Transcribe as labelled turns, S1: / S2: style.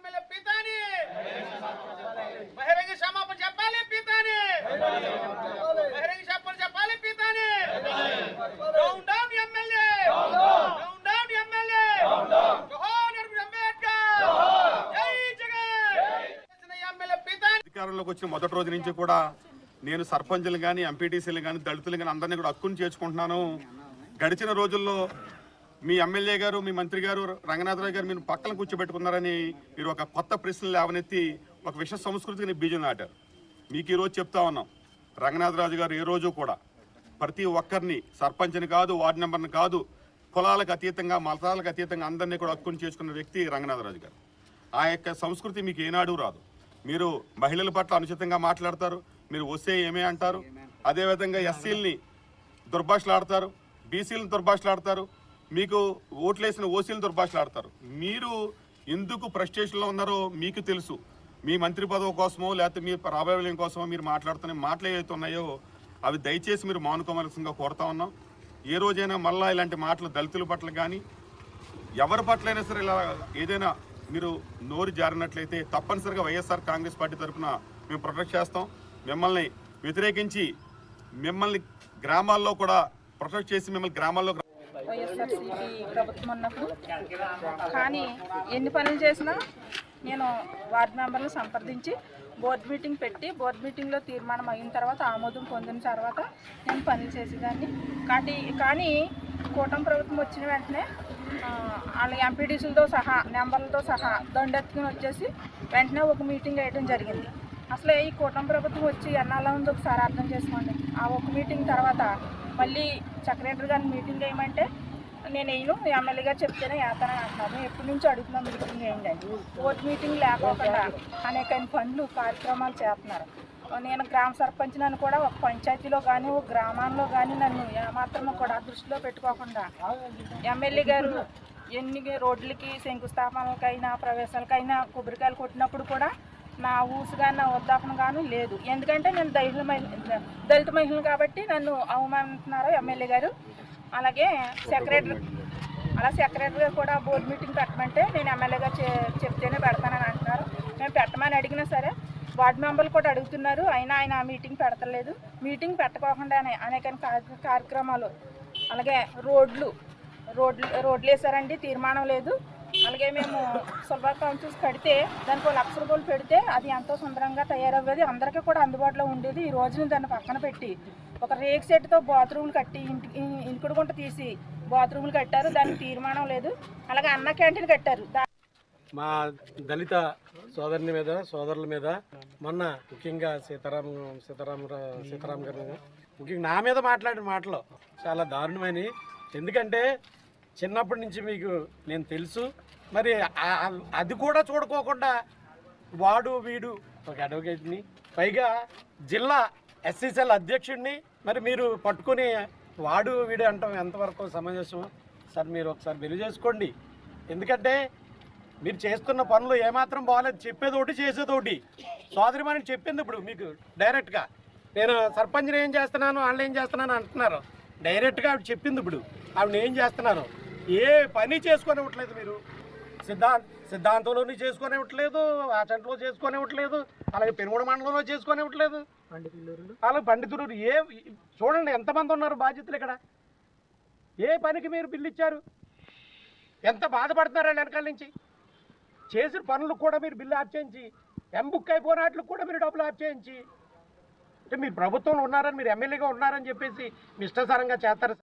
S1: MLA Peethani. బహిరంగ క్షమాపణ చెప్పాలి పీతాని. బహిరంగ క్షమాపణ చెప్పాలి Peethani. Down down MLA. Down down MLA జోహార్ అంబేద్కర్. జై జగన్. ఎమ్మెల్యే పీతాని.
S2: అధికారంలోకి వచ్చిన మొదటి రోజు నుంచి కూడా నేను సర్పంచులు కానీ ఎంపీటీసీలు కానీ దళితులు కానీ అందరినీ కూడా హక్కును చేర్చుకుంటున్నాను. గడిచిన రోజుల్లో మీ ఎమ్మెల్యే గారు మీ మంత్రి గారు రంగనాథరావు గారు మీరు పక్కన కూర్చోబెట్టుకున్నారని మీరు ఒక కొత్త ప్రశ్నలు లేవనెత్తి ఒక విష సంస్కృతిని బీజం నాటారు. మీకు ఈరోజు చెప్తా ఉన్నాం. రంగనాథరాజు గారు ఏ రోజు కూడా ప్రతి ఒక్కరిని సర్పంచ్ని కాదు వార్డు మెంబర్ని కాదు కులాలకు అతీతంగా మతాలకు అతీతంగా అందరినీ కూడా హక్కుని చేసుకున్న వ్యక్తి రంగనాథరాజు గారు. ఆ యొక్క సంస్కృతి మీకు ఏనాడు రాదు. మీరు మహిళల పట్ల అనుచితంగా మాట్లాడతారు మీరు వస్తే ఏమే అంటారు? అదేవిధంగా ఎస్సీలని దుర్భాషలాడతారు బీసీలను దుర్భాషలాడతారు మీకు ఓట్లేసిన ఓసీలను దుర్భాషలాడతారు మీరు ఎందుకు ప్రస్టేషన్లో ఉన్నారో మీకు తెలుసు. మీ మంత్రి పదవి కోసమో లేకపోతే మీ ప్రాబల్యం కోసమో మీరు మాట్లాడుతున్న మాటలు ఏవైతే ఉన్నాయో అవి దయచేసి మీరు మానుకోవలసిందిగా కోరుతా ఉన్నాం. ఏ రోజైనా మళ్ళా ఇలాంటి మాటలు దళితుల పట్ల కానీ ఎవరి పట్లైనా సరే ఇలా ఏదైనా మీరు నోరు జారినట్లయితే తప్పనిసరిగా వైఎస్ఆర్ కాంగ్రెస్ పార్టీ తరఫున మేము ప్రొటెక్ట్ చేస్తాం. మిమ్మల్ని వ్యతిరేకించి మిమ్మల్ని గ్రామాల్లో కూడా ప్రొటెక్ట్ చేసి మిమ్మల్ని గ్రామాల్లో
S3: వైఎస్ఆర్సీపీ ప్రభుత్వం ఉన్నప్పుడు. కానీ ఎన్ని పనులు చేసినా నేను వార్డు మెంబర్లు సంప్రదించి బోర్డు మీటింగ్ పెట్టి బోర్డు మీటింగ్లో తీర్మానం అయిన తర్వాత ఆమోదం పొందిన తర్వాత నేను పనులు చేసేదాన్ని. కానీ కానీ కూటమి ప్రభుత్వం వచ్చిన వెంటనే వాళ్ళ ఎంపీడీసీలతో సహా నెంబర్లతో సహా దండెత్తుకుని వచ్చేసి వెంటనే ఒక మీటింగ్ వేయడం జరిగింది. అసలు ఈ కూటమి ప్రభుత్వం వచ్చి ఎన్నాళ్ళ ఉంది ఒకసారి అర్థం చేసుకోండి. ఆ ఒక మీటింగ్ తర్వాత మళ్ళీ సెక్రటరీ గారిని మీటింగ్ వేయమంటే నేను వేయను. ఎమ్మెల్యే గారు చెప్తేనే వేస్తానని అంటున్నాను ఎప్పటి నుంచి అడుగుతున్నాం మీటింగ్ వేయండి అని. ఓటు మీటింగ్ లేకోకుండా అనేక పనులు కార్యక్రమాలు చేస్తున్నారు. నేను గ్రామ సర్పంచ్ నన్ను కూడా ఒక పంచాయతీలో కానీ ఒక గ్రామాల్లో కానీ నన్ను ఏమాత్రం కూడా దృష్టిలో పెట్టుకోకుండా ఎమ్మెల్యే గారు ఎన్ని రోడ్లకి శంకుస్థాపనలకైనా ప్రవేశాలకైనా కొబ్బరికాయలు కొట్టినప్పుడు కూడా నా ఊసు కానీ నా వద్దాపన కానీ లేదు. ఎందుకంటే నేను దళిత మహిళ దళిత మహిళను కాబట్టి నన్ను అవమానిస్తున్నారు ఎమ్మెల్యే గారు. అలాగే సెక్రటరీ అలా సెక్రటరీ కూడా బోర్డు మీటింగ్ పెట్టమంటే నేను ఎమ్మెల్యేగా చె- చెప్తేనే పెడతానని అంటున్నారు. మేము పెట్టమని అడిగినా సరే వార్డు మెంబర్లు కూడా అడుగుతున్నారు. అయినా ఆయన ఆ మీటింగ్ పెడతలేదు. మీటింగ్ పెట్టకోకుండానే అనేక కార్యక్రమాలు. అలాగే రోడ్లు రోడ్లు రోడ్లు వేసారండి తీర్మానం లేదు. అలాగే మేము సులభ కౌన్సిల్స్ కడితే దానికి ఒక లక్ష రూపాయలు పెడితే అది ఎంతో సుందరంగా తయారవ్వేది. అందరికీ కూడా అందుబాటులో ఉండేది. ఈ రోజున దాన్ని పక్కన పెట్టి ఒక రేక్ సెట్తో బాత్రూమ్లు కట్టి ఇంటి ఇంకుడు గుంట తీసి బాత్రూమ్లు కట్టారు. దానికి తీర్మానం లేదు. అలాగే అన్న క్యాంటీన్ కట్టారు.
S4: మా దళిత సోదరుని మీద సోదరుల మీద మొన్న ముఖ్యంగా సీతారాం సీతారాం సీతారాం గారి మీద. ముఖ్యంగా నా మీద మాట్లాడిన మాటలు చాలా దారుణమని ఎందుకంటే చిన్నప్పటి నుంచి మీకు నేను తెలుసు. మరి అది కూడా చూడుకోకుండా వాడు వీడు ఒక అడ్వకేట్ని పైగా జిల్లా ఎస్సీసీఎల్ అధ్యక్షుడిని మరి మీరు పట్టుకొని వాడు వీడు అంటాం ఎంతవరకు సమంజసం? సార్ మీరు ఒకసారి వెలుగు చేసుకోండి. ఎందుకంటే మీరు చేస్తున్న పనులు ఏమాత్రం బాగాలేదు. చెప్పేదోటి ఒకటి సోదరి ఒకటి సోదరిమని చెప్పింది ఇప్పుడు మీకు డైరెక్ట్గా నేను సర్పంచ్ని ఏం చేస్తున్నాను వాళ్ళు ఏం చేస్తున్నాను అంటున్నారు. డైరెక్ట్గా ఆవిడ చెప్పింది ఇప్పుడు. ఆవిడ ఏం చేస్తున్నారు? ఏ పని చేసుకొనివ్వట్లేదు మీరు? సిద్ధాంత సిద్ధాంతంలోని చేసుకొనివ్వట్లేదు ఆచంటలో చేసుకొనివ్వట్లేదు అలాగే పెనుగొండ మండలంలో చేసుకొనివ్వట్లేదు. అలాగే పండితులు ఏ చూడండి ఎంతమంది ఉన్నారు బాధ్యతలు ఇక్కడ? ఏ పనికి మీరు బిల్లు ఇచ్చారు? ఎంత బాధపడుతున్నారు వాళ్ళు వెనకాల నుంచి? చేసిన పనులకు కూడా మీరు బిల్లు ఆప్ చేయించి ఎంబుక్ అయిపోయినట్లు కూడా మీరు డబ్బులు ఆప్ చేయించి అంటే మీరు ప్రభుత్వంలో ఉన్నారని మీరు ఎమ్మెల్యేగా ఉన్నారని చెప్పేసి మిష్టసరంగా ఇష్టాసారంగా చేస్తారు.